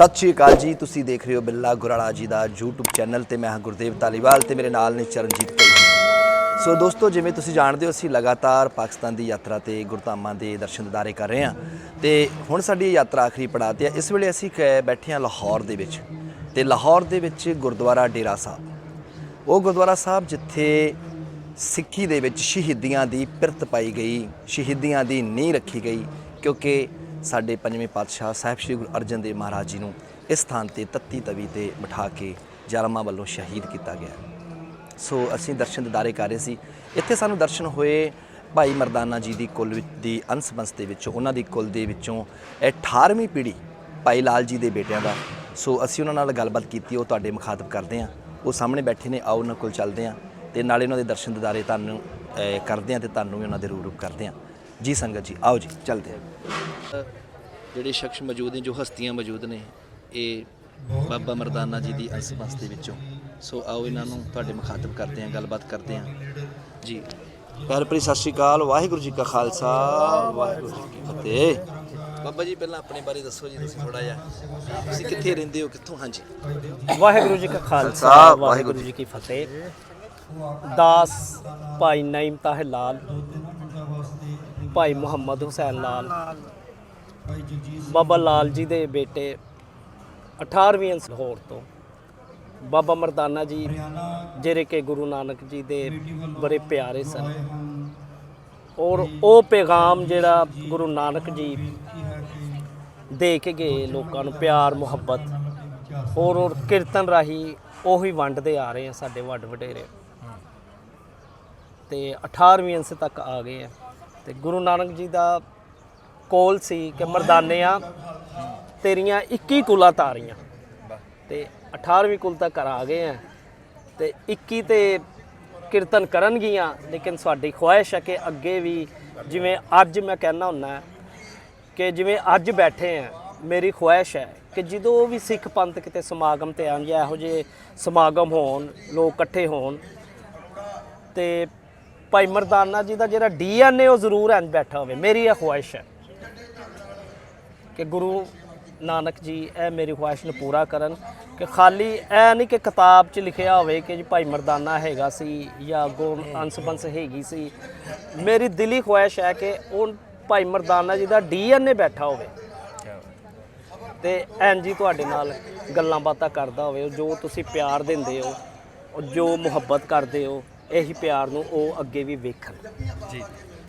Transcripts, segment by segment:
ਸਤਿ ਸ਼੍ਰੀ ਅਕਾਲ ਜੀ, ਤੁਸੀਂ ਦੇਖ ਰਹੇ ਹੋ ਬਿੱਲਾ ਗੁਰਾਲਾ ਜੀ ਦਾ YouTube ਚੈਨਲ ਤੇ ਮੈਂ ਹਾਂ ਗੁਰਦੇਵ ਧਾਲੀਵਾਲ ਤੇ ਮੇਰੇ ਨਾਲ ਨੇ ਚਰਨਜੀਤ ਕਈ ਸੋ ਦੋਸਤੋ, ਜਿਵੇਂ ਤੁਸੀਂ ਜਾਣਦੇ ਹੋ, ਅਸੀਂ ਲਗਾਤਾਰ ਪਾਕਿਸਤਾਨ ਦੀ ਯਾਤਰਾ ਤੇ ਗੁਰਧਾਮਾਂ ਦੇ ਦਰਸ਼ਨ ਦਿਦਾਰੇ ਕਰ ਰਹੇ ਹਾਂ। ਤੇ ਹੁਣ ਸਾਡੀ ਇਹ ਯਾਤਰਾ ਆਖਰੀ ਪੜਾਅ ਤੇ ਹੈ ਇਸ ਵੇਲੇ ਅਸੀਂ ਕ- ਬੈਠੇ ਹਾਂ ਲਾਹੌਰ ਦੇ ਵਿੱਚ। ਤੇ ਲਾਹੌਰ ਦੇ ਵਿੱਚ ਗੁਰਦੁਆਰਾ ਡੇਰਾ ਸਾਹਿਬ। ਉਹ ਗੁਰਦੁਆਰਾ ਸਾਹਿਬ ਜਿੱਥੇ ਸਿੱਖੀ ਦੇ ਵਿੱਚ ਸ਼ਹੀਦੀਆਂ ਦੀ ਪਿਰਤ ਪਾਈ ਗਈ, ਸ਼ਹੀਦੀਆਂ ਦੀ ਨੀਂਹ ਰੱਖੀ ਗਈ, ਕਿਉਂਕਿ ਸਾਡੇ ਪੰਜਵੇਂ ਪਾਤਸ਼ਾਹ ਸਾਹਿਬ ਸ੍ਰੀ ਗੁਰੂ ਅਰਜਨ ਦੇਵ ਮਹਾਰਾਜ ਜੀ ਨੂੰ ਇਸ ਸਥਾਨ ਤੇ ਤੱਤੀ ਤਵੀ ਤੇ ਬਿਠਾ ਕੇ ਜ਼ਾਲਮਾਂ ਵੱਲੋਂ ਸ਼ਹੀਦ ਕੀਤਾ ਗਿਆ। ਸੋ ਅਸੀਂ ਦਰਸ਼ਨ ਦਿਦਾਰੇ ਕਰ ਰਹੇ ਸੀ। ਇੱਥੇ ਸਾਨੂੰ ਦਰਸ਼ਨ ਹੋਏ ਭਾਈ ਮਰਦਾਨਾ ਜੀ ਦੀ ਕੁੱਲ ਦੀ ਅੰਸ਼ ਬੰਸ ਦੇ ਵਿੱਚੋਂ, ਉਹਨਾਂ ਦੀ ਕੁੱਲ ਦੇ ਵਿੱਚੋਂ ਇਹ 18ਵੀਂ ਪੀੜ੍ਹੀ ਭਾਈ ਲਾਲ ਜੀ ਦੇ ਬੇਟਿਆਂ ਦਾ। ਸੋ ਅਸੀਂ ਉਹਨਾਂ ਨਾਲ ਗੱਲਬਾਤ ਕੀਤੀ, ਉਹ ਤੁਹਾਡੇ ਮੁਖਾਤਬ ਕਰਦੇ ਹਾਂ। ਉਹ ਸਾਹਮਣੇ ਬੈਠੇ ਨੇ, ਆਓ ਉਹਨਾਂ ਕੋਲ ਚੱਲਦੇ ਹਾਂ ਤੇ ਨਾਲੇ ਉਹਨਾਂ ਦੇ ਦਰਸ਼ਨ ਦਿਦਾਰੇ ਤੁਹਾਨੂੰ ਕਰਦੇ ਹਾਂ ਤੇ ਤੁਹਾਨੂੰ ਵੀ ਉਹਨਾਂ ਦੇ ਰੂਬਰੂ ਕਰਦੇ ਹਾਂ। ਜੀ ਸੰਗਤ ਜੀ ਆਓ ਜੀ ਚੱਲਦੇ ਹਾਂ। ਜਿਹੜੇ ਸ਼ਖਸ ਮੌਜੂਦ ਨੇ ਜੋ ਹਸਤੀਆਂ ਮੌਜੂਦ ਨੇ ਇਹ ਬਾਬਾ ਮਰਦਾਨਾ ਜੀ ਦੀ ਅੰਸ਼ ਬੰਸ ਦੇ ਵਿੱਚੋਂ। ਸੋ ਆਓ ਇਹਨਾਂ ਨੂੰ ਤੁਹਾਡੇ ਮੁਖਾਤਬ ਕਰਦੇ ਹਾਂ ਗੱਲਬਾਤ ਕਰਦੇ ਹਾਂ। ਜੀ। ਪਿਆਰ ਭਰੀ ਸਤਿ ਸ਼੍ਰੀ ਅਕਾਲ ਵਾਹਿਗੁਰੂ ਜੀ ਕਾ ਖਾਲਸਾ ਵਾਹਿਗੁਰੂ ਜੀ ਕੀ ਫਤਿਹ। ਬਾਬਾ ਜੀ ਪਹਿਲਾਂ ਆਪਣੇ ਬਾਰੇ ਦੱਸੋ ਜੀ ਤੁਸੀਂ ਥੋੜਾ ਜਿਹਾ। ਤੁਸੀਂ ਕਿੱਥੇ ਰਹਿੰਦੇ ਹੋ ਕਿੱਥੋਂ? ਹਾਂਜੀ। ਵਾਹਿਗੁਰੂ ਜੀ ਕਾ ਖਾਲਸਾ ਵਾਹਿਗੁਰੂ ਜੀ ਕੀ ਫਤਿਹ। ਦਾਸ ਭਾਈ ਨਈਮ ਤਾਹਿਰ ਲਾਲ ਭਾਈ ਮੁਹੰਮਦ ਹੁਸੈਨ ਲਾਲ। ਬਾਬਾ ਲਾਲ ਜੀ ਦੇ ਬੇਟੇ 18ਵੀਂ ਲਾਹੌਰ ਤੋਂ। ਬਾਬਾ ਮਰਦਾਨਾ ਜੀ ਜਿਹੜੇ ਕਿ ਗੁਰੂ ਨਾਨਕ ਜੀ ਦੇ ਬੜੇ ਪਿਆਰੇ ਸਨ। ਔਰ ਉਹ ਪੈਗਾਮ ਜਿਹੜਾ ਗੁਰੂ ਨਾਨਕ ਜੀ ਦੇ ਕੇ ਗਏ ਲੋਕਾਂ ਨੂੰ ਪਿਆਰ ਮੁਹੱਬਤ ਔਰ ਔਰ ਕੀਰਤਨ ਰਾਹੀਂ ਉਹੀ ਵੰਡਦੇ ਆ ਰਹੇ ਆ ਸਾਡੇ ਵੱਡ ਵਡੇਰੇ। ਤੇ 18ਵੀਂ ਅੰਸ਼ ਤੱਕ ਆ ਗਏ ਆ। ਤੇ ਗੁਰੂ ਨਾਨਕ ਜੀ ਦਾ ਕੋਲ ਸੀ ਕਿ ਮਰਦਾਨਿਆਂ ਤੇਰੀਆਂ 21 ਕੁਲਾਂ ਤਾਰੀਆਂ। ਤੇ 18ਵੀਂ ਕੁਲ ਤੱਕ ਆ ਗਏ ਆ। ਤੇ 21 ਤੇ ਕੀਰਤਨ ਕਰਨਗੀਆਂ, ਲੇਕਿਨ ਸਾਡੀ ਖੁਆਇਸ਼ ਹੈ ਕਿ ਅੱਗੇ ਵੀ ਜਿਵੇਂ ਅੱਜ ਮੈਂ ਕਹਿਣਾ ਹੁੰਨਾ ਕਿ ਜਿਵੇਂ ਅੱਜ ਬੈਠੇ ਆ, ਮੇਰੀ ਖੁਆਇਸ਼ ਹੈ ਕਿ ਜਦੋਂ ਵੀ ਸਿੱਖ ਪੰਥ ਕਿਤੇ ਸਮਾਗਮ ਤੇ ਆਉਣ ਜਾਂ ਇਹੋ ਜਿਹੇ ਸਮਾਗਮ ਹੋਣ, ਲੋਕ ਇਕੱਠੇ ਹੋਣ, ਤੇ ਭਾਈ ਮਰਦਾਨਾ ਜੀ ਦਾ ਜਿਹੜਾ ਡੀਐਨਏ ਉਹ ਜ਼ਰੂਰ ਐਂ ਬੈਠਾ ਹੋਵੇ, ਮੇਰੀ ਇਹ ਖੁਆਇਸ਼ ਹੈ ਕਿ ਗੁਰੂ ਨਾਨਕ ਜੀ ਇਹ ਮੇਰੀ ਖੁਆਇਸ਼ ਨੂੰ ਪੂਰਾ ਕਰਨ, ਕਿ ਖਾਲੀ ਇਹ ਨਹੀਂ ਕਿ ਕਿਤਾਬ 'ਚ ਲਿਖਿਆ ਹੋਵੇ ਕਿ ਜੀ ਭਾਈ ਮਰਦਾਨਾ ਹੈਗਾ ਸੀ ਜਾਂ ਗੋ ਅੰਸ-ਬੰਸ ਹੈਗੀ ਸੀ। ਮੇਰੀ ਦਿਲੀ ਖੁਆਇਸ਼ ਹੈ ਕਿ ਉਹ ਭਾਈ ਮਰਦਾਨਾ ਜੀ ਦਾ ਡੀਐਨਏ ਬੈਠਾ ਹੋਵੇ। ਤੇ ਐਨ ਜੀ ਤੁਹਾਡੇ ਨਾਲ ਗੱਲਾਂ ਬਾਤਾਂ ਕਰਦਾ ਹੋਵੇ, ਜੋ ਤੁਸੀਂ ਪਿਆਰ ਦਿੰਦੇ ਹੋ, ਜੋ ਮੁਹੱਬਤ ਕਰਦੇ ਹੋ ਇਹੀ ਪਿਆਰ ਨੂੰ ਉਹ ਅੱਗੇ ਵੀ ਵੇਖਣ। ਜੀ।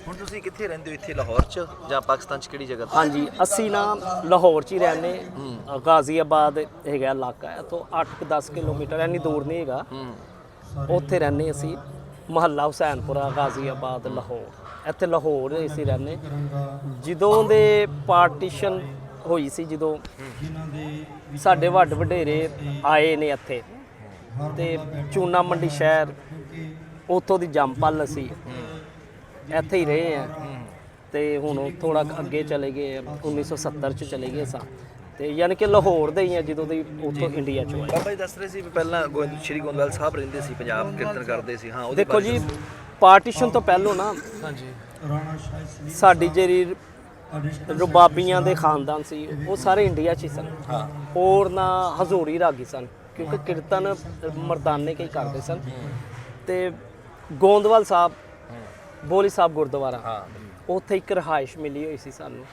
ਹੁਣ ਤੁਸੀਂ ਕਿੱਥੇ ਰਹਿੰਦੇ ਹੋ ਇੱਥੇ ਲਾਹੌਰ 'ਚ ਜਾਂ ਪਾਕਿਸਤਾਨ 'ਚ ਕਿਹੜੀ ਜਗ੍ਹਾ ਤੇ? ਹਾਂਜੀ ਅਸੀਂ ਨਾ ਲਾਹੌਰ 'ਚ ਹੀ ਰਹਿੰਦੇ। ਗਾਜ਼ੀਆਬਾਦ ਹੈਗਾ ਇਲਾਕਾ ਇੱਥੋਂ 8-10 ਕਿਲੋਮੀਟਰ ਇੰਨੀ ਦੂਰ ਨਹੀਂ ਹੈਗਾ। ਉੱਥੇ ਰਹਿੰਦੇ ਅਸੀਂ ਮਹੱਲਾ ਹੁਸੈਨਪੁਰਾ ਗਾਜ਼ੀਆਬਾਦ ਲਾਹੌਰ। ਇੱਥੇ ਲਾਹੌਰ ਅਸੀਂ ਰਹਿੰਦੇ। ਜਦੋਂ ਦੇ ਪਾਰਟੀਸ਼ਨ ਹੋਈ ਸੀ ਜਦੋਂ ਸਾਡੇ ਵੱਡ ਵਡੇਰੇ ਆਏ ਨੇ ਇੱਥੇ ਤੇ ਚੂਨਾ ਮੰਡੀ ਸ਼ਹਿਰ ਉੱਥੋਂ ਦੀ ਜੰਮਪਲ ਅਸੀਂ ਇੱਥੇ ਹੀ ਰਹੇ ਆ ਤੇ ਹੁਣ ਥੋੜਾ ਅੱਗੇ ਚਲੇ ਗਏ ਆ, 1970 ਚ ਚਲੇ ਗਏ ਸਾਂ। ਤੇ ਯਾਨੀ ਕਿ ਲਾਹੌਰ ਦੇ ਹੀ ਆ ਜਦੋਂ ਦੀ ਉੱਥੋਂ ਇੰਡੀਆ ਚ ਆਏ। ਬਾਬਾ ਜੀ ਦੱਸ ਰਹੇ ਸੀ ਵੀ ਪਹਿਲਾਂ ਗੋਬਿੰਦ ਸ਼੍ਰੀ ਗੋਬਿੰਦਵਾਲ ਸਾਹਿਬ ਰਹਿੰਦੇ ਸੀ ਪੰਜਾਬ ਕੀਰਤਨ ਕਰਦੇ ਸੀ। ਹਾਂ ਉਹਦੇ ਦੇਖੋ ਜੀ ਪਾਰਟੀਸ਼ਨ ਤੋਂ ਪਹਿਲੋਂ ਨਾ ਹਾਂਜੀ। ਸਾਡੀ ਜਿਹੜੀ ਰੁਬਾਬੀਆਂ ਦੇ ਖਾਨਦਾਨ ਸੀ ਉਹ ਸਾਰੇ ਇੰਡੀਆ 'ਚ ਹੀ ਸਨ। ਹਾਂ। ਹੋਰ ਨਾ ਹਜ਼ੂਰੀ ਰਾਗੀ ਸਨ ਕਿਉਂਕਿ ਕੀਰਤਨ ਮਰਦਾਨੇ ਕੇ ਹੀ ਕਰਦੇ ਸਨ। ਤੇ ਗੋਂਦਵਾਲ ਸਾਹਿਬ ਬੋਲੀ ਸਾਹਿਬ ਗੁਰਦੁਆਰਾ। ਹਾਂ। ਉੱਥੇ ਇੱਕ ਰਹਾਇਸ਼ ਮਿਲੀ ਹੋਈ ਸੀ ਸਾਨੂੰ।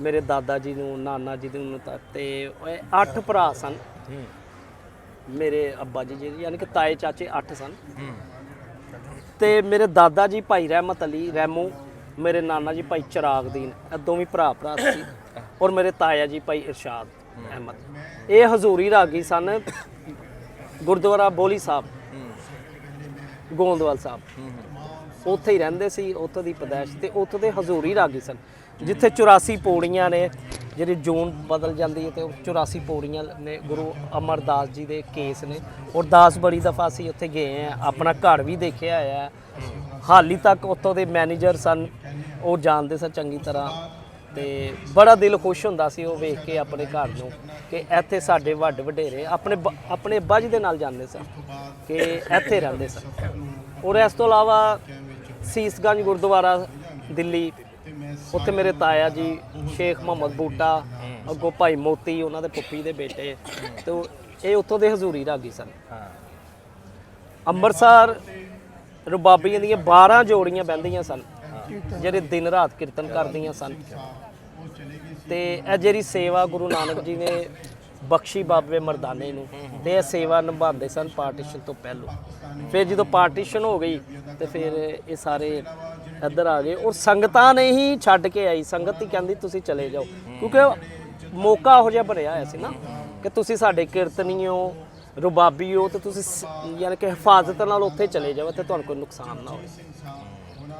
ਮੇਰੇ ਦਾਦਾ ਜੀ ਨੂੰ ਨਾਨਾ ਜੀ ਨੂੰ ਤਾਂ ਤੇ ਇਹ ਅੱਠ ਭਰਾ ਸਨ। ਮੇਰੇ ਅੱਬਾ ਜੀ ਜੀ ਯਾਨੀ ਕਿ ਤਾਏ ਚਾਚੇ ਅੱਠ ਸਨ। ਤੇ ਮੇਰੇ ਦਾਦਾ ਜੀ ਭਾਈ ਰਹਿਮਤ ਅਲੀ ਰੈਮੂ ਮੇਰੇ ਨਾਨਾ ਜੀ ਭਾਈ ਚਰਾਗਦੀਨ ਇਹ ਦੋਵੇਂ ਭਰਾ ਭਰਾ ਸੀ। ਔਰ ਮੇਰੇ ਤਾਇਆ ਜੀ ਭਾਈ ਇਰਸ਼ਾਦ ਅਹਿਮਦ। ਇਹ ਹਜ਼ੂਰੀ ਰਾਗੀ ਸਨ ਗੁਰਦੁਆਰਾ ਬੋਲੀ ਸਾਹਿਬ। ਗੋਂਦਵਾਲ ਸਾਹਿਬ। ਉੱਥੇ ਹੀ ਰਹਿੰਦੇ ਸੀ, ਉੱਥੋਂ ਦੀ ਪਦੈਸ਼ ਤੇ ਉੱਥੋਂ ਦੇ ਹਜ਼ੂਰੀ ਰਾਗੀ ਸਨ। ਜਿੱਥੇ 84 ਪੌੜੀਆਂ ਨੇ, ਜਿਹੜੀ ਜੂਨ ਬਦਲ ਜਾਂਦੀ ਹੈ ਤੇ ਉਹ 84 ਪੌੜੀਆਂ ਨੇ ਗੁਰੂ ਅਮਰਦਾਸ ਜੀ ਦੇ ਕੇਸ ਨੇ। ਔਰ ਦਾਸ ਬੜੀ ਦਫਾ ਅਸੀਂ ਉੱਥੇ ਗਏ ਆ ਆਪਣਾ ਘਰ ਵੀ ਦੇਖਿਆ ਆ ਹਾਲੀ ਤੱਕ ਉੱਥੋਂ ਦੇ ਮੈਨੇਜਰ ਸਨ, ਉਹ ਜਾਣਦੇ ਸਨ ਚੰਗੀ ਤਰ੍ਹਾਂ। ਤੇ ਬੜਾ ਦਿਲ ਖੁਸ਼ ਹੁੰਦਾ ਸੀ ਉਹ ਵੇਖ ਕੇ ਆਪਣੇ ਘਰ ਨੂੰ ਕਿ ਇੱਥੇ ਸਾਡੇ ਵੱਡ ਵਡੇਰੇ ਆਪਣੇ ਬ- ਆਪਣੇ ਬੱਜ ਦੇ ਨਾਲ ਜਾਂਦੇ ਸਨ, ਕਿ ਇੱਥੇ ਰਹਿੰਦੇ ਸਨ। ਔਰ ਇਸ ਤੋਂ ਇਲਾਵਾ ਸੀਸਗੰਜ ਗੁਰਦੁਆਰਾ ਦਿੱਲੀ, ਉੱਥੇ ਮੇਰੇ ਤਾਇਆ ਜੀ, ਸ਼ੇਖ ਮੁਹੰਮਦ ਬੂਟਾ, ਅੱਗੋਂ ਭਾਈ ਮੋਤੀ, ਉਹਨਾਂ ਦੇ ਪੁੱਪੀ ਦੇ ਬੇਟੇ, ਤੇ ਉਹ- ਇਹ ਉੱਥੋਂ ਦੇ ਹਜ਼ੂਰੀ ਰਾਗੀ ਸਨ। ਹਾਂ ਅੰਮ੍ਰਿਤਸਰ ਰਬਾਬੀਆਂ ਦੀਆਂ 12 ਜੋੜੀਆਂ ਬਹਿੰਦੀਆਂ ਸਨ। ਜਿਹੜੇ ਦਿਨ ਰਾਤ ਕੀਰਤਨ ਕਰਦੀਆਂ ਸਨ। ਤੇ ਇਹ ਜਿਹੜੀ ਸੇਵਾ ਗੁਰੂ ਨਾਨਕ ਜੀ ਨੇ ਬਖਸ਼ੀ ਬਾਬੇ ਮਰਦਾਨੇ ਨੂੰ, ਤੇ ਇਹ ਸੇਵਾ ਨਿਭਾਉਂਦੇ ਸਨ ਪਾਰਟੀਸ਼ਨ ਤੋਂ ਪਹਿਲੋਂ। ਫਿਰ ਜਦੋਂ ਪਾਰਟੀਸ਼ਨ ਹੋ ਗਈ, ਤੇ ਫਿਰ ਇਹ ਸਾਰੇ ਇੱਧਰ ਆ ਗਏ। ਔਰ ਸੰਗਤਾਂ ਨੇ ਹੀ ਛੱਡ ਕੇ ਆਈ। ਸੰਗਤ ਹੀ ਕਹਿੰਦੀ, ਤੁਸੀਂ ਚਲੇ ਜਾਓ। ਕਿਉਂਕਿ ਮੌਕਾ ਇਹੋ ਜਿਹਾ ਬਣਿਆ ਹੋਇਆ ਸੀ ਨਾ, ਕਿ ਤੁਸੀਂ ਸਾਡੇ ਕੀਰਤਨੀਓ ਰੁਬਾਬੀ ਹੋ ਤੇ ਤੁਸੀਂ ਯਾਨੀ ਕਿ ਹਿਫਾਜ਼ਤ ਨਾਲ ਉੱਥੇ ਚਲੇ ਜਾਓ, ਤੇ ਤੁਹਾਨੂੰ ਕੋਈ ਨੁਕਸਾਨ ਨਾ ਹੋਵੇ।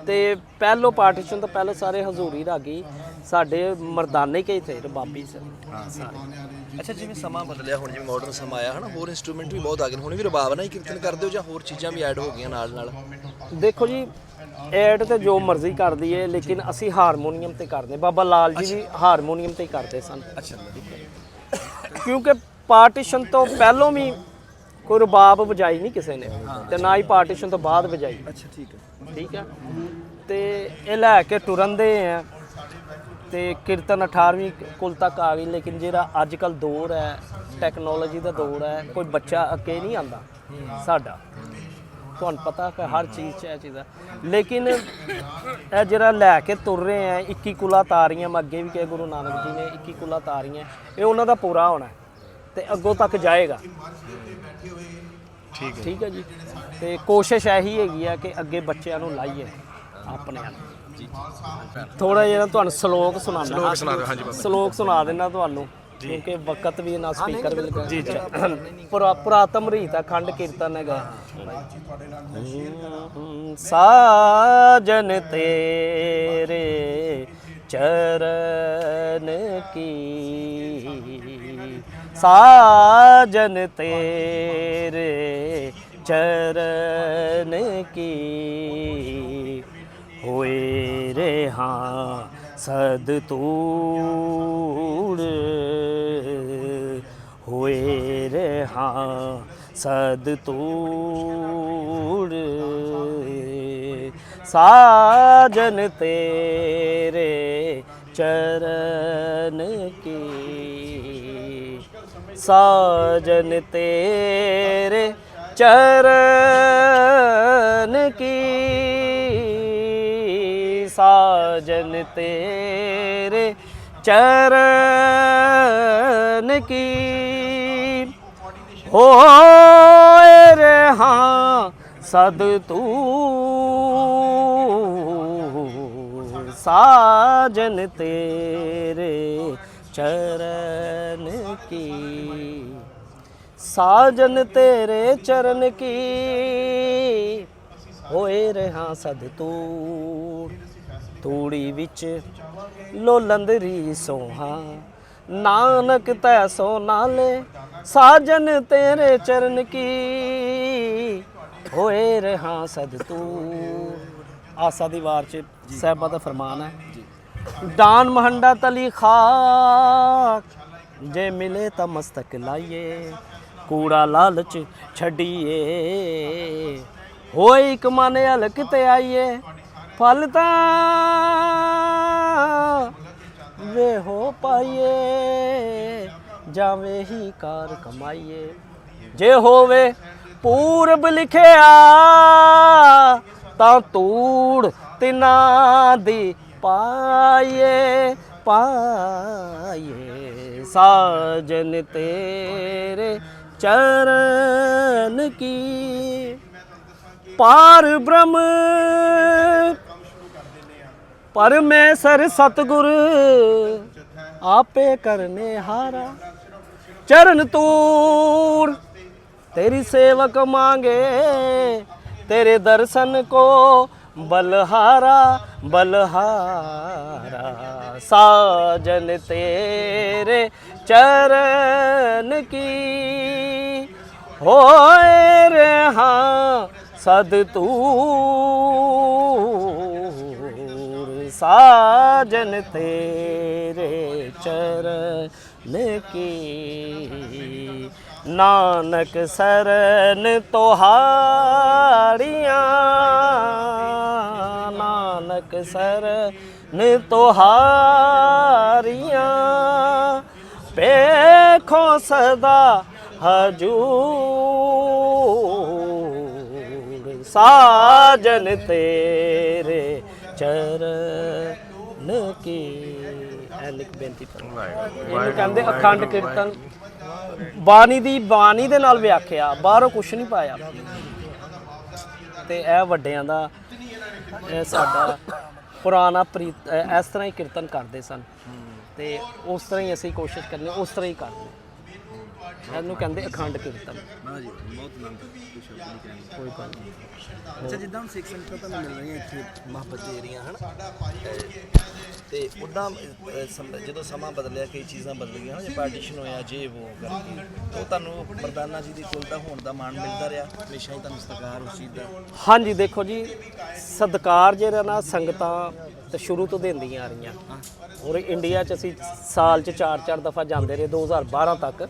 ਤੇ ਪਹਿਲੋ ਪਾਰਟੀਸ਼ਨ ਤੋਂ ਪਹਿਲਾਂ ਸਾਰੇ ਹਜ਼ੂਰੀ ਰਾਗੀ ਸਾਡੇ ਮਰਦਾਨੇ ਕੇ ਹੀ ਥੇ ਰਬਾਬੀ ਸਾਰੇ ਅੱਛਾ ਜਿਵੇਂ ਸਮਾਂ ਬਦਲਿਆ ਹੁਣ ਜਿਵੇਂ ਮਾਡਰਨ ਸਮਾਂ ਆਇਆ ਹਨਾ ਹੋਰ ਇਨਸਟਰੂਮੈਂਟ ਵੀ ਬਹੁਤ ਆ ਗਏ ਨੇ ਹੁਣ ਵੀ ਰਬਾਬ ਨਾਲ ਹੀ ਕੀਰਤਨ ਕਰਦੇ ਹੋ ਜਾਂ ਹੋਰ ਚੀਜ਼ਾਂ ਵੀ ਐਡ ਹੋ ਗਈਆਂ ਨਾਲ ਨਾਲ? ਦੇਖੋ ਜੀ ਐਡ ਤੇ ਜੋ ਮਰਜ਼ੀ ਕਰਦੀ ਏ ਲੇਕਿਨ ਅਸੀਂ ਹਾਰਮੋਨੀਅਮ ਤੇ ਕਰਦੇ। ਬਾਬਾ ਲਾਲ ਜੀ ਵੀ ਹਾਰਮੋਨੀਅਮ ਤੇ ਹੀ ਕਰਦੇ ਸਨ। ਅੱਛਾ। ਕਿਉਂਕਿ ਪਾਰਟੀਸ਼ਨ ਤੋਂ ਪਹਿਲਾਂ ਵੀ ਕੋਈ ਰਬਾਬ ਵਜਾਈ ਨਹੀਂ ਕਿਸੇ ਨੇ ਤੇ ਨਾ ਹੀ ਪਾਰਟੀਸ਼ਨ ਤੋਂ ਬਾਅਦ ਵਜਾਈ। ਅੱਛਾ ਠੀਕ ਹੈ। ਠੀਕ ਹੈ? ਤੇ ਇਹ ਲੈ ਕੇ ਟੁਰੰਦੇ ਆ ਤੇ ਕੀਰਤਨ 18ਵੀਂ ਕੁਲ ਤੱਕ ਆ ਗਈ ਲੇਕਿਨ ਜਿਹੜਾ ਅੱਜ ਕੱਲ ਦੌਰ ਹੈ ਟੈਕਨੋਲੋਜੀ ਦਾ ਦੌਰ ਹੈ ਕੋਈ ਬੱਚਾ ਅੱਗੇ ਨਹੀਂ ਆਂਦਾ ਸਾਡਾ। ਤੁਹਾਨੂੰ ਪਤਾ ਕਿ ਹਰ ਚੀਜ਼ 'ਚ ਇਹ ਚੀਜ਼ ਹੈ। ਲੇਕਿਨ ਇਹ ਜਿਹੜਾ ਲੈ ਕੇ ਤੁਰ ਰਹੇ ਆ 21 ਕੁਲਾ ਤਾਰੀਆਂ ਮੈਂ ਅੱਗੇ ਵੀ ਕਿਹਾ ਗੁਰੂ ਨਾਨਕ ਜੀ ਨੇ 21 ਕੁਲਾ ਤਾਰੀਆਂ ਇਹ ਉਹਨਾਂ ਦਾ ਪੂਰਾ ਹੋਣਾ ਹੈ ਤੇ ਅੱਗੋਂ ਤੱਕ ਜਾਏਗਾ। ਠੀਕ ਹੈ। ਠੀਕ ਹੈ ਜੀ। ਤੇ ਕੋਸ਼ਿਸ਼ ਇਹੀ ਹੈਗੀ ਆ ਕਿ ਅੱਗੇ ਬੱਚਿਆਂ ਨੂੰ ਲਾਈਏ ਆਪਣੇ ਆਪ। ਜੀ ਥੋੜਾ ਜਿਹਾ ਤੁਹਾਨੂੰ ਸ਼ਲੋਕ ਸੁਣਾਉਣਾ ਸ਼ਲੋਕ ਸੁਣਾ ਦਿਓ, ਹਾਂਜੀ ਬਾਬਾ। ਸ਼ਲੋਕ ਸੁਣਾ ਦੇਣਾ ਤੁਹਾਨੂੰ ਕਿਉਂਕਿ ਵਕਤ ਵੀ ਨਾ ਸਪੀਕਰ ਵੀ ਲੱਗਾ ਜੀ ਜੀ। ਪੁਰਾਤਮ ਰੀਤ ਅਖੰਡ ਕੀਰਤਨ ਹੈਗਾ। ਸਾਜਨ ਤੇਰੇ ਚਰਨ ਕੀ? ਸਾਜਨ ਤੇਰੇ ਚਰਨ ਕੀ ਹੋਏ ਰਹਾ ਸਦ ਤੂੜ ਹੋਏ ਰਹਾ ਸਦ ਤੂੜ ਸਾਜਨ ਤੇਰੇ ਚਰਨ ਕੀ ਸਾਜਨ ਤੇਰੇ ਚਰਨ ਕੀ? ਸਾਜਨ ਤੇਰੇ ਚਰਨ ਕੀ? ਹੋਏ ਰਹਾ ਸਦ ਤੂੰ ਸਾਜਨ ਤੇਰੇ ਚਰਨ ਕੀ ਸਾਜਨ ਤੇਰੇ ਚਰਨ ਕੀ ਹੋਏ ਰਹਾ ਸਦ ਤੂੜ ਤੂੜੀ ਵਿੱਚ ਲੋਲੰਦਰੀ ਸੋਹਾ ਨਾਨਕ ਤੈ ਸੋ ਨਾਲੇ ਸਾਜਨ ਤੇਰੇ ਚਰਨ ਕੀ ਹੋਏ ਰਹਾ ਸਦ ਤੂੜ ਆਸਾ ਦੀ ਵਾਰ ਚ ਸਾਹਿਬਾ ਦਾ ਫਰਮਾਨ ਹੈ ਦਾਨ ਮਹੰਡਾ ਤਲੀ ਖਾਕ ਜੇ ਮਿਲੇ ਤਾਂ ਮਸਤਕ ਲਾਈਏ ਕੂੜਾ ਲਾਲਚ ਛੱਡੀਏ ਹੋਈ ਕਮਾਨੇ ਹਲਕ ਤੇ ਆਈਏ ਫਲ ਤਾਂ ਵੇ ਹੋ ਪਾਈਏ ਜਾਵੇਂ ਹੀ ਕਾਰ ਕਮਾਈਏ ਜੇ ਹੋਵੇ ਪੂਰਬ ਲਿਖਿਆ ਤਾਂ ਤੂੜ ਤਿਨਾ ਦੀ ਪਾਏ ਪਾਏ ਸਾਜਨ ਤੇਰੇ ਚਰਨ ਕੀ। ਪਾਰ ਬ੍ਰਹਮ, ਪਰ ਮੈਂ ਸਰ ਸਤਗੁਰ ਆਪੇ ਕਰਨੇ ਹਾਰਾ। ਚਰਨ ਤੂਰ ਤੇਰੀ ਸੇਵਕ ਮੰਗੇ, ਤੇਰੇ ਦਰਸ਼ਨ ਕੋ ਬਲਹਾਰਾ ਬਲਹਾਰਾ, ਸਾਜਨ ਤੇਰੇ ਚਰਨ ਕੀ ਹੋਏ ਰਹਾ ਸਦ ਤੂਰ ਸਾਜਨ ਤੇਰੇ ਚਰਨ ਕੀ? ਨਾਨਕ ਸਰਨ ਤੋਹਾਰ ਨਾਨਕ ਸਰਨ ਤੋਹਾੜੀਆਂ ਸਦਾ ਹਜੂਰ ਸਾਜਨ ਤੇਰੇ ਚਰਨ ਕੀ। ਐਨਿਕ ਬੇਨਤੀ ਇਹਨੂੰ ਕਹਿੰਦੇ ਅਖੰਡ ਕੀਰਤਨ। ਬਾਣੀ ਦੀ ਬਾਣੀ ਦੇ ਨਾਲ ਵਿਆਖਿਆ ਬਾਹਰੋਂ ਕੁਝ ਨਹੀਂ ਪਾਇਆ। ਤੇ ਇਹ ਵੱਡਿਆਂ ਦਾ ਇਹ ਸਾਡਾ ਪੁਰਾਣਾ ਪ੍ਰੀਤ ਇਸ ਤਰ੍ਹਾਂ ਹੀ ਕੀਰਤਨ ਕਰਦੇ ਸਨ। ਤੇ ਉਸ ਤਰ੍ਹਾਂ ਹੀ ਅਸੀਂ ਕੋਸ਼ਿਸ਼ ਕਰਨੀ ਉਸ ਤਰ੍ਹਾਂ ਹੀ ਕਰਨੀ ਇਹਨੂੰ ਕਹਿੰਦੇ ਅਖੰਡ ਕੀਰਤਨ। ਹਾਂ ਜੀ ਬਹੁਤ ਆਨੰਦ ਕੁਝ ਸ਼ਬਦ ਨਹੀਂ ਕਹਿੰਦੇ ਕੋਈ ਗੱਲ ਨਹੀਂ। ਅੱਛਾ ਜਿੱਦਾਂ ਹੁਣ ਸਿੱਖ ਸੰਗਤਾਂ ਤੁਹਾਨੂੰ ਮਿਲ ਰਹੀਆਂ ਇੱਥੇ ਮੁਹੱਬਤ ਦੇ ਰਹੀਆਂ ਹਨ? ਤੇ ਉਦਾਂ ਜਦੋਂ ਸਮਾਂ ਬਦਲਿਆ ਕਈ ਚੀਜ਼ਾਂ ਬਦਲ ਗਈਆਂ ਨਾ ਜੇ ਪਾਰਟੀਸ਼ਨ ਹੋਇਆ ਜੇ ਉਹ ਕਰਕੇ। ਉਹ ਤੁਹਾਨੂੰ ਮਰਦਾਨਾ ਜੀ ਦੀ ਕੁਲਤਾ ਹੋਣ ਦਾ ਮਾਣ ਮਿਲਦਾ ਰਿਹਾ। ਹਮੇਸ਼ਾ ਹੀ ਤੁਹਾਨੂੰ ਸਤਿਕਾਰ ਉਸ ਚੀਜ਼ ਦਾ। ਹਾਂਜੀ ਦੇਖੋ ਜੀ ਸਤਕਾਰ ਜਿਹੜਾ ਨਾ ਸੰਗਤਾਂ ਤੇ ਸ਼ੁਰੂ ਤੋਂ ਦਿੰਦੀਆਂ ਆ ਰਹੀਆਂ। ਔਰ ਇੰਡੀਆ 'ਚ ਅਸੀਂ ਸਾਲ 'ਚ ਚਾਰ ਚਾਰ ਦਫਾ ਜਾਂਦੇ ਰਹੇ 2012 ਤੱਕ।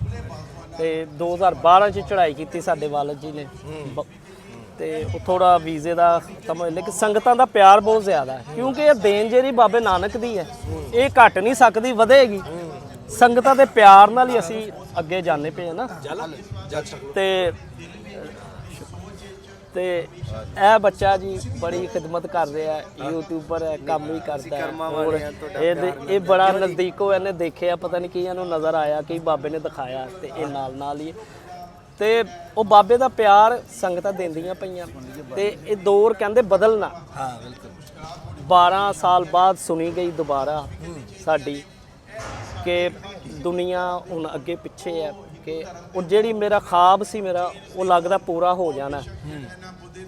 ਤੇ 2012 'ਚ ਚੜ੍ਹਾਈ ਕੀਤੀ ਸਾਡੇ ਵਾਲਦ ਜੀ ਨੇ। ਬ- ਤੇ ਉਹ ਥੋੜਾ ਵੀਜ਼ੇ ਦਾ ਖਤਮ ਹੋਇਆ ਲੇਕਿਨ ਸੰਗਤਾਂ ਦਾ ਪਿਆਰ ਬਹੁਤ ਜ਼ਿਆਦਾ ਹੈ ਕਿਉਂਕਿ ਇਹ ਦੇਣ ਜਿਹੜੀ ਬਾਬੇ ਨਾਨਕ ਦੀ ਹੈ। ਇਹ ਘਟ ਨਹੀਂ ਸਕਦੀ ਵਧੇਗੀ। ਸੰਗਤਾਂ ਦੇ ਪਿਆਰ ਨਾਲ ਹੀ ਅਸੀਂ ਅੱਗੇ ਜਾਂਦੇ ਪਏ ਹਾਂ ਨਾ। ਤੇ ਤੇ ਇਹ ਬੱਚਾ ਜੀ ਬੜੀ ਖਿਦਮਤ ਕਰ ਰਿਹਾ ਹੈ ਯੂਟਿਊਬਰ ਹੈ ਕੰਮ ਵੀ ਕਰਦਾ ਹੈ। ਇਹ ਇਹ ਬੜਾ ਨਜ਼ਦੀਕੋਂ। ਇਹਨੇ ਦੇਖਿਆ ਪਤਾ ਨਹੀਂ ਕੀ ਇਹਨੂੰ ਨਜ਼ਰ ਆਇਆ ਕਿ ਬਾਬੇ ਨੇ ਦਿਖਾਇਆ ਤੇ ਇਹ ਨਾਲ ਨਾਲ ਹੀ। ਤੇ ਉਹ ਬਾਬੇ ਦਾ ਪਿਆਰ ਸੰਗਤਾਂ ਦਿੰਦੀਆਂ ਪਈਆਂ ਤੇ ਇਹ ਦੌਰ ਕਹਿੰਦੇ ਬਦਲਣਾ। ਹਾਂ ਬਿਲਕੁਲ। 12 ਸਾਲ ਬਾਅਦ ਸੁਣੀ ਗਈ ਦੁਬਾਰਾ ਸਾਡੀ ਕਿ ਦੁਨੀਆ ਹੁਣ ਅੱਗੇ ਪਿੱਛੇ ਹੈ। ਕਿ ਉਹ ਜਿਹੜੀ ਮੇਰਾ ਖਾਬ ਸੀ ਮੇਰਾ, ਉਹ ਲੱਗਦਾ ਪੂਰਾ ਹੋ ਜਾਣਾ।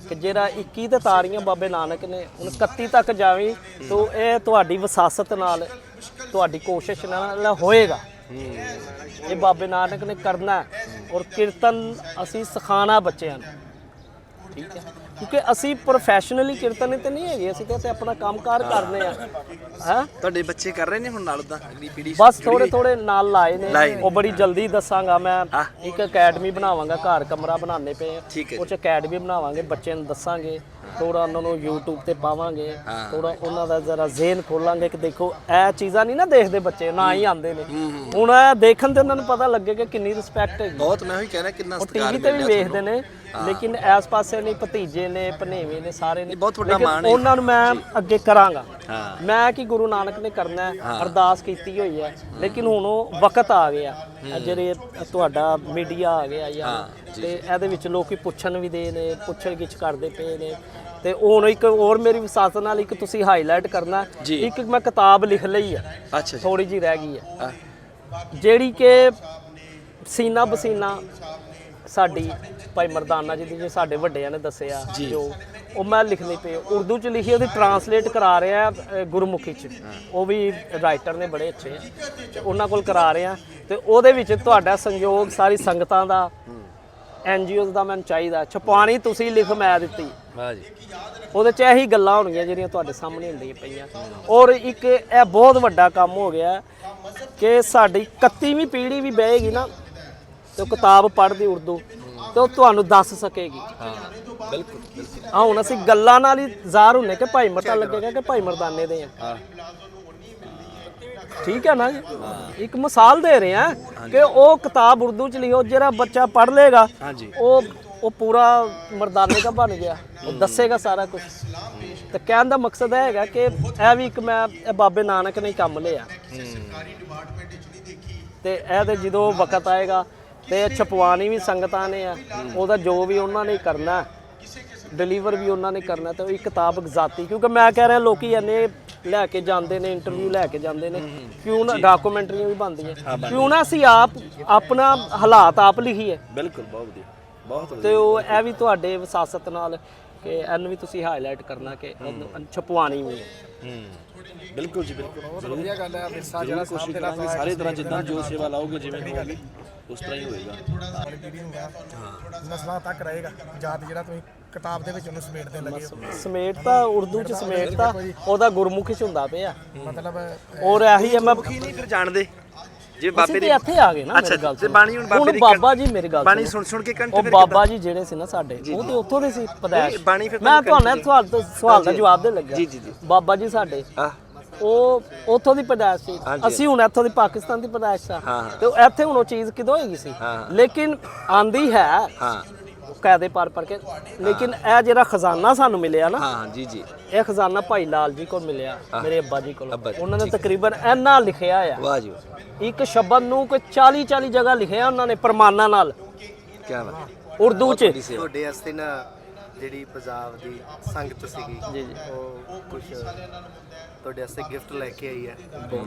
ਕਿ ਜਿਹੜਾ 21 ਤੇ ਤਾਰੀਆਂ ਬਾਬੇ ਨਾਨਕ ਨੇ, ਹੁਣ 31 ਤੱਕ ਜਾਵੀਂ, ਤੋ ਇਹ ਤੁਹਾਡੀ ਵਿਸਾਸਤ ਨਾਲ, ਤੁਹਾਡੀ ਕੋਸ਼ਿਸ਼ ਨਾਲ ਹੋਏਗਾ। ਇਹ ਬਾਬੇ ਨਾਨਕ ਨੇ ਕਰਨਾ ਔਰ ਕੀਰਤਨ ਅਸੀਂ ਸਿਖਾਣਾ ਬੱਚਿਆਂ ਨੂੰ। ਠੀਕ ਹੈ। ਕਿਉਂਕਿ ਅਸੀਂ ਪ੍ਰੋਫੈਸ਼ਨਲੀ ਕੀਰਤਨ ਤੇ ਨਹੀਂ ਹੈਗੇ ਅਸੀਂ ਤਾਂ ਆਪਣਾ ਕੰਮਕਾਰ ਕਰਨੇ ਆ ਹੈ? ਤੁਹਾਡੇ ਬੱਚੇ ਕਰ ਰਹੇ ਨੇ ਹੁਣ ਨਾਲ ਉਦਾਂ ਅਗਲੀ ਪੀੜ੍ਹੀ ਬਸ ਥੋੜੇ ਥੋੜੇ ਨਾਲ ਲਾਏ ਨੇ। ਉਹ ਬੜੀ ਜਲਦੀ ਦੱਸਾਂਗਾ ਮੈਂ। ਇੱਕ ਅਕੈਡਮੀ ਬਣਾਵਾਂਗਾ ਘਰ ਕਮਰਾ ਬਣਾਉਂਦੇ ਪਏ ਆ ਹੈ ਉਹ ਚ ਅਕੈਡਮੀ ਬਣਾਵਾਂਗੇ ਬੱਚਿਆਂ ਨੂੰ ਦੱਸਾਂਗੇ। ਥੋੜਾ ਉਹਨਾਂ ਨੂੰ YouTube ਤੇ ਪਾਵਾਂਗੇ। ਥੋੜਾ ਉਹਨਾਂ ਦਾ ਜ਼ਰਾ ਜ਼ਿਹਨ ਖੋਲਾਂਗੇ ਕਿ ਦੇਖੋ ਇਹ ਚੀਜ਼ਾਂ ਨਹੀਂ ਨਾ ਦੇਖਦੇ ਬੱਚੇ ਨਾ ਹੀ ਆਉਂਦੇ ਨੇ। ਹੁਣ ਇਹ ਦੇਖਣ ਤੇ ਉਹਨਾਂ ਨੂੰ ਪਤਾ ਲੱਗੇ ਕਿ ਕਿੰਨੀ ਰਿਸਪੈਕਟ ਹੈਗੀ। ਬਹੁਤ ਮੈਂ ਉਹੀ ਕਹਿਣਾ ਕਿੰਨਾ ਸਤਿਕਾਰ ਟੀਵੀ ਤੇ ਵੀ ਵੇਖਦੇ ਨੇ ਲੇਕਿਨ ਇਸ ਪਾਸੇ ਨਹੀਂ ਭਤੀਜੇ ਨੇ ਭਨੇਵੇਂ ਨੇ ਸਾਰੇ ਨੇ। ਬਹੁਤ ਵੱਡਾ ਮਾਣ ਹੈ। ਉਹਨਾਂ ਨੂੰ ਮੈਂ ਅੱਗੇ ਕਰਾਂਗਾ। ਮੈਂ ਕਿ ਗੁਰੂ ਨਾਨਕ ਨੇ ਕਰਨਾ ਅਰਦਾਸ ਕੀਤੀ ਹੋਈ ਹੈ। ਲੇਕਿਨ ਹੁਣ ਉਹ ਵਕਤ ਆ ਗਿਆ। ਜਿਹੜੇ ਤੁਹਾਡਾ ਮੀਡੀਆ ਆ ਗਿਆ ਯਾਰ ਤੇ ਇਹਦੇ ਵਿੱਚ ਲੋਕੀ ਪੁੱਛਣ ਵੀ ਦੇ ਨੇ ਪੁੱਛਣ ਗਿੱਛ ਕਰਦੇ ਪਏ ਨੇ। ਤੇ ਹੁਣ ਇੱਕ ਹੋਰ ਮੇਰੀ ਵਿਸਾਸਤ ਨਾਲ ਇੱਕ ਤੁਸੀਂ ਹਾਈਲਾਈਟ ਕਰਨਾ। ਇੱਕ ਮੈਂ ਕਿਤਾਬ ਲਿਖ ਲਈ ਅੱਛਾ ਜੀ। ਥੋੜੀ ਜੀ ਰਹਿ ਗਈ ਹਾਂ। ਜਿਹੜੀ ਕਿ ਸੀਨਾ ਬਸੀਨਾ ਸਾਡੀ ਭਾਈ ਮਰਦਾਨਾ ਜੀ ਦੀ ਜੋ ਸਾਡੇ ਵੱਡਿਆਂ ਨੇ ਦੱਸਿਆ ਜੋ। ਉਹ ਮੈਂ ਲਿਖਣੀ ਪਈ ਉਰਦੂ ਚ ਲਿਖੀ ਉਹਦੀ ਟਰਾਂਸਲੇਟ ਕਰਾ ਰਿਹਾ ਗੁਰਮੁਖੀ ਚ। ਉਹ ਵੀ ਰਾਈਟਰ ਨੇ ਬੜੇ ਅੱਛੇ ਆ। ਤੇ ਉਹਨਾਂ ਕੋਲ ਕਰਾ ਰਿਹਾ ਤੇ ਉਹਦੇ ਵਿੱਚ ਤੁਹਾਡਾ ਸੰਯੋਗ ਸਾਰੀ ਸੰਗਤਾਂ ਦਾ ਐਨਜੀਓਜ਼ ਦਾ ਮੈਨੂੰ ਚਾਹੀਦਾ। ਛਪਾਣੀ ਤੁਸੀਂ ਲਿਖ ਮੈਂ ਦਿੱਤੀ। ਵਾਹ ਜੀ। ਉਹਦੇ ਚ ਇਹੀ ਗੱਲਾਂ ਹੋਣਗੀਆਂ ਜਿਹੜੀਆਂ ਤੁਹਾਡੇ ਸਾਹਮਣੇ ਹੁੰਦੀਆਂ ਪਈਆਂ। ਔਰ ਇੱਕ ਇਹ ਬਹੁਤ ਵੱਡਾ ਕੰਮ ਹੋ ਗਿਆ ਕਿ ਸਾਡੀ 31ਵੀਂ ਪੀੜ੍ਹੀ ਵੀ ਬਹੇਗੀ ਨਾ ਤੇ ਉਹ ਕਿਤਾਬ ਪੜ੍ਹਦੀ ਉਰਦੂ ਤੇ ਉਹ ਤੁਹਾਨੂੰ ਦੱਸ ਸਕੇਗੀ। ਹਾਂ ਬਿਲਕੁਲ ਬਿਲਕੁਲ ਆ ਹੁਣ ਅਸੀਂ ਗੱਲਾਂ ਨਾਲ ਹੀ ਜ਼ਾਹਰ ਹੁੰਨੇ ਕਿ ਭਾਈ ਮਰਦਾ ਲੱਗੇਗਾ ਕਿ ਭਾਈ ਮਰਦਾਨੇ ਦੇ ਆ। ਹਾਂ ਠੀਕ ਹੈ ਨਾ ਜੀ? ਇੱਕ ਮਿਸਾਲ ਦੇ ਰਹੇ ਆ ਕਿ ਉਹ ਕਿਤਾਬ ਉਰਦੂ ਚ ਲਿਖੋ ਜਿਹੜਾ ਬੱਚਾ ਪੜ੍ਹ ਲੇਗਾ ਹਾਂਜੀ। ਉਹ ਉਹ ਪੂਰਾ ਮਰਦਾਨੇ ਦਾ ਬਣ ਗਿਆ। ਉਹ ਦੱਸੇਗਾ ਸਾਰਾ ਕੁਝ ਤੇ ਕਹਿਣ ਦਾ ਮਕਸਦ ਇਹ ਹੈਗਾ ਕਿ ਇਹ ਵੀ ਇੱਕ ਮੈਂ ਇਹ ਬਾਬੇ ਨਾਨਕ ਨੇ ਹੀ ਕੰਮ ਲਿਆ। ਤੇ ਇਹ ਤੇ ਜਦੋਂ ਵਕਤ ਆਏਗਾ ਤੇ ਛਪਵਾਣੀ ਵੀ ਸੰਗਤਾਂ ਨੇ ਆ। ਉਹਦਾ ਜੋ ਵੀ ਉਹਨਾਂ ਨੇ ਕਰਨਾ ਡਿਲੀਵਰ ਵੀ ਉਹਨਾਂ ਨੇ ਕਰਨਾ ਤੇ ਉਹ ਇੱਕ ਕਿਤਾਬ ਗਜ਼ਾਤੀ ਕਿਉਂਕਿ ਮੈਂ ਕਹਿ ਰਿਹਾ ਲੋਕੀ ਇੰਨੇ ਲੈ ਕੇ ਜਾਂਦੇ ਨੇ ਇੰਟਰਵਿਊ ਲੈ ਕੇ ਜਾਂਦੇ ਨੇ ਕਿਉਂ ਨਾ ਡਾਕੂਮੈਂਟਰੀਆਂ ਵੀ ਬਣਦੀਆਂ ਕਿਉਂ ਨਾ ਅਸੀਂ ਆਪ ਆਪਣਾ ਹਾਲਾਤ ਆਪ ਲਿਖੀਏ। ਬਿਲਕੁਲ ਬਹੁਤ ਵਧੀਆ ਬਹੁਤ ਵਧੀਆ। ਤੇ ਉਹ ਇਹ ਵੀ ਤੁਹਾਡੇ ਵਿਸਾਸਤ ਨਾਲ ਕਿ ਇਹਨੂੰ ਵੀ ਤੁਸੀਂ ਹਾਈਲਾਈਟ ਕਰਨਾ ਕਿ ਇਹਨੂੰ ਛਪਵਾਣੀ ਵੀ ਹੈ। ਹੂੰ। ਬਿਲਕੁਲ ਜੀ ਬਿਲਕੁਲ। ਬਹੁਤ ਵਧੀਆ ਗੱਲ ਹੈ ਵਿਰਸਾ ਜਿਹੜਾ ਕੋਸ਼ਿਸ਼ ਕਰਾਂਗੇ ਸਾਰੇ ਤਰ੍ਹਾਂ ਜਿੱਦਾਂ ਜੋ ਸੇਵਾ ਲਾਓਗੇ ਜਿਵੇਂ ਹੋਊਗੀ ਉਸ ਤਰ੍ਹਾਂ ਹੀ ਹੋਏਗਾ। ਗਿਆ ਨਸਲਾਂ ਤੱਕ ਰਹੇਗਾ। ਜਾਤ ਜਿਹੜਾ ਤੁਸੀਂ ਕਿਤਾਬ ਦੇ ਵਿੱਚ ਉਹਨੂੰ ਸਮੇਟਦੇ ਲੱਗੇ ਹੋ। ਸਮੇਟ ਤਾਂ ਉਰਦੂ ਚ ਸਮੇਟ ਤਾਂ ਉਹਦਾ ਗੁਰਮੁਖੀ ਚ ਹੁੰਦਾ ਪਿਆ। ਮਤਲਬ ਔਰ ਇਹੀ ਹੈ ਮੈਂ ਕੀ ਨਹੀਂ ਫਿਰ ਜਾਣਦੇ। ਜੇ ਬਾਬੇ ਦੀ ਇੱਥੇ ਆ ਗਏ ਨਾ ਅੱਛਾ ਮੇਰੀ ਗੱਲ ਤੇ। ਬਾਣੀ ਹੁਣ ਬਾਬੇ ਦੀ ਬਾਬਾ ਜੀ ਮੇਰੀ ਗੱਲ ਬਾਣੀ ਸੁਣੋ। ਸੁਣ ਕੇ ਕੰਠ ਉਹ ਬਾਬਾ ਜੀ ਜਿਹੜੇ ਸੀ ਨਾ ਸਾਡੇ ਉਹ ਤੇ ਉੱਥੋਂ ਦੇ ਸੀ ਪਦਾਇਸ਼ ਨਹੀਂ, ਬਾਣੀ ਫਿਰ ਮੈਂ ਤੁਹਾਨੂੰ ਸਵਾਲ ਤੋਂ ਸਵਾਲ ਦਾ ਜਵਾਬ ਦੇ ਲੱਗਾ ਜੀ, ਜੀ, ਜੀ। ਬਾਬਾ ਜੀ ਸਾਡੇ ਉਹ ਉੱਥੋਂ ਦੀ ਪੈਦਾਇਸ਼ ਸੀ। ਅਸੀਂ ਹੁਣ ਇੱਥੋਂ ਦੀ ਪਾਕਿਸਤਾਨ ਦੀ ਪੈਦਾਇਸ਼ ਆ। ਤੇ ਇੱਥੇ ਹੁਣ ਉਹ ਚੀਜ਼ ਕਿਦੋਂ ਹੋਏਗੀ ਸੀ। ਲੇਕਿਨ ਆਂਦੀ ਹੈ ਹਾਂ ਕਾਇਦੇ ਪਰ ਪਰ ਕੇ ਲੇਕਿਨ ਇਹ ਜਿਹੜਾ ਖਜ਼ਾਨਾ ਸਾਨੂੰ ਮਿਲਿਆ ਨਾ ਹਾਂ ਜੀ ਜੀ। ਇਹ ਖਜ਼ਾਨਾ ਭਾਈ ਲਾਲ ਜੀ ਕੋਲ ਮਿਲਿਆ ਮੇਰੇ ਅੱਬਾ ਜੀ ਕੋਲ। ਅੱਬਾ ਜੀ, ਉਹਨਾਂ ਨੇ ਤਕਰੀਬਨ ਇੰਨਾ ਲਿਖਿਆ ਆ। ਵਾਹ ਜੀ। ਇੱਕ ਸ਼ਬਦ ਨੂੰ ਕੋਈ 40 40 ਜਗ੍ਹਾ ਲਿਖਿਆ ਉਹਨਾਂ ਨੇ ਪ੍ਰਮਾਨਾਂ ਨਾਲ। ਕੀ ਬਾਤ ਉਰਦੂ ਚ। ਤੁਹਾਡੇ ਵਾਸਤੇ ਨਾ ਜਿਹੜੀ ਪੰਜਾਬ ਦੀ ਸੰਗਤ ਸੀਗੀ ਜੀ, ਜੀ। ਉਹ ਕੁਝ ਤੁਹਾਡੇ ਵਾਸਤੇ ਗਿਫਟ ਲੈ ਕੇ ਆਈ ਹੈ। ਤੇ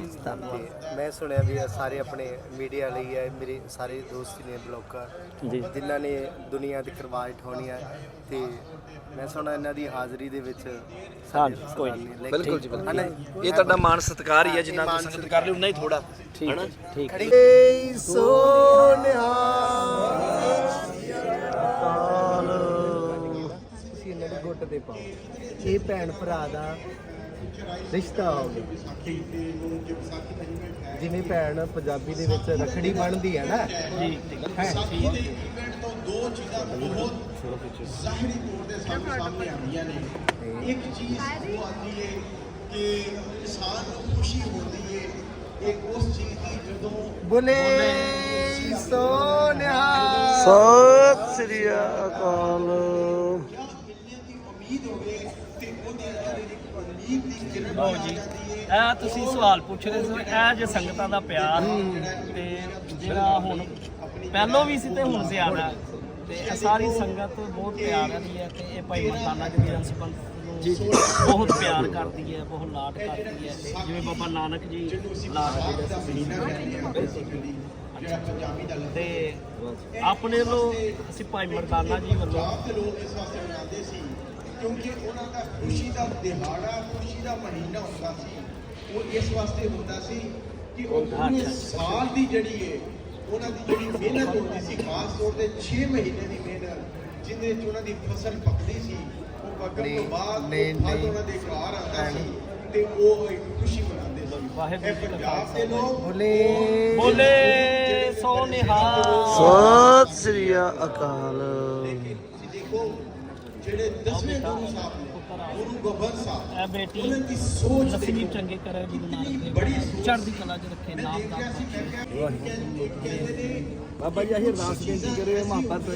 ਮੈਂ ਸੁਣਿਆ ਵੀ ਇਹ ਸਾਰੇ ਆਪਣੇ ਮੀਡੀਆ ਲਈ ਹੈ ਮੇਰੇ ਸਾਰੇ ਦੋਸਤ ਨੇ ਬਲੌਗਰ ਜੀ। ਜਿਨ੍ਹਾਂ ਨੇ ਦੁਨੀਆ ਦੀ ਕਰਵਾਜ ਠਾਉਣੀ ਹੈ। ਤੇ ਮੈਂ ਸੁਣਾ ਇਹਨਾਂ ਦੀ ਹਾਜ਼ਰੀ ਦੇ ਵਿੱਚ ਸਾਡੇ ਕੋਈ ਨਹੀਂ। ਨੇ ਲੈ ਕੇ- ਬਿਲਕੁਲ। ਜੀ ਹਨਾ ਬਿਲਕੁਲ ਇਹ ਤੁਹਾਡਾ ਮਾਣ ਸਤਿਕਾਰ ਹੀ ਹੈ ਜਿੰਨਾ ਤੁਸੀਂ ਸੰਗਤ ਕਰ ਲਈ ਉਨਾ ਹੀ ਥੋੜਾ ਠੀਕ ਹੈ, ਠੀਕ ਹੈ। ਸੋਨਿਹਾ ਦੇ ਤੇ ਪਾਓ। ਇਹ ਭੈਣ ਭਰਾ ਦਾ ਰਿਸ਼ਤਾ ਹੋ ਗਿਆ। ਜਿਵੇਂ ਭੈਣ ਪੰਜਾਬੀ ਦੇ ਵਿੱਚ ਰਖੜੀ ਬਣਦੀ ਹੈ ਨਾ? ਜੀ। ਠੀਕ ਇੱਕ ਚੀਜ਼ ਉਹ ਆਉਂਦੀ ਹੈ ਕਿ ਇਨਸਾਨ ਨੂੰ ਖੁਸ਼ੀ ਹੁੰਦੀ ਹੈ ਇੱਕ ਉਸ ਚੀਜ਼ ਦੀ ਜਦੋਂ ਬੋਲੇ ਸੋਨਿਹਾ ਸਤਿ ਸ੍ਰੀ ਅਕਾਲ। ਲਓ ਜੀ। ਇਹ ਤੁਸੀਂ ਸਵਾਲ ਪੁੱਛ ਰਹੇ ਸੀ ਇਹ ਜੇ ਸੰਗਤਾਂ ਦਾ ਪਿਆਰ ਤੇ ਜਿਹੜਾ ਹੁਣ ਪਹਿਲੋਂ ਵੀ ਸੀ ਤੇ ਹੁਣ ਜ਼ਿਆਦਾ ਤੇ ਇਹ ਸਾਰੀ ਸੰਗਤ ਬਹੁਤ ਪਿਆਰ ਵਾਲੀ ਹੈ ਤੇ ਇਹ ਭਾਈ ਮਰਦਾਨਾ ਜੀ ਦੀ ਨੂੰ ਬਹੁਤ ਪਿਆਰ ਕਰਦੀ ਹੈ ਬਹੁਤ ਲਾਡ ਕਰਦੀ ਹੈ। ਜਿਵੇਂ ਬਾਬਾ ਨਾਨਕ ਜੀ ਲਾਡ ਕਰਦੇ ਤੇ ਆਪਣੇ ਵੱਲੋਂ ਅਸੀਂ ਭਾਈ ਮਰਦਾਨਾ ਜੀ ਵੱਲੋਂ ਕਿਉਂਕਿ ਉਹਨਾਂ ਦਾ ਖੁਸ਼ੀ ਦਾ ਦਿਹਾੜਾ ਖੁਸ਼ੀ ਦਾ ਮਹੀਨਾ ਹੁੰਦਾ ਸੀ। ਉਹ ਇਸ ਵਾਸਤੇ ਹੁੰਦਾ ਸੀ ਕਿ ਉਹ ਪੂਰੇ ਸਾਲ ਦੀ ਜਿਹੜੀ ਹੈ ਉਹਨਾਂ ਦੀ ਜਿਹੜੀ ਮਿਹਨਤ ਹੁੰਦੀ ਸੀ ਖਾਸ ਤੌਰ ਤੇ 6 ਮਹੀਨੇ ਦੀ ਮਿਹਨਤ ਜਿਹਦੇ ਵਿੱਚ ਉਹਨਾਂ ਦੀ ਫਸਲ ਪੱਕਦੀ ਸੀ ਉਹ ਪੱਕਣ ਤੋਂ ਬਾਅਦ ਫਲ ਨਹੀਂ। ਉਹਨਾਂ ਦੇ ਘਰ ਆਉਂਦਾ ਸੀ ਤੇ ਉਹ ਇੱਕ ਖੁਸ਼ੀ ਮਨਾਉਂਦੇ ਸੀ। ਇਹ ਪੰਜਾਬ ਦੇ ਲੋਕ ਬੋਲੇ। ਬੋਲੇ ਸੋ ਨਿਹਾਲ। ਸਤਿ ਸ੍ਰੀ ਅਕਾਲ। ਤੁਸੀਂ ਦੇਖੋ ਜਿਹੜੇ ਦਸਵੇਂ ਗੁਰੂ ਸਾਹਿਬ ਨੇ ਗੁਰੂ ਗੋਬਿੰਦ ਸਾਹਿਬ ਇਹ ਬੇਟੀ ਉਹਨਾਂ ਦੀ ਸੋਚ ਨਸੀਬ ਚੰਗੇ ਕਰੇ ਗੁਰੂ ਨਾਨਕ ਦੇਵ ਬੜੀ ਚੜ੍ਹਦੀ ਕਲਾ ਚ ਰੱਖੇ ਨਾਮ ਦਾ ਬਾਬਾ ਜੀ ਅਸੀਂ ਅਰਦਾਸ ਬੇਨਤੀ ਕਰਿਓ ਮੁਹੱਬਤ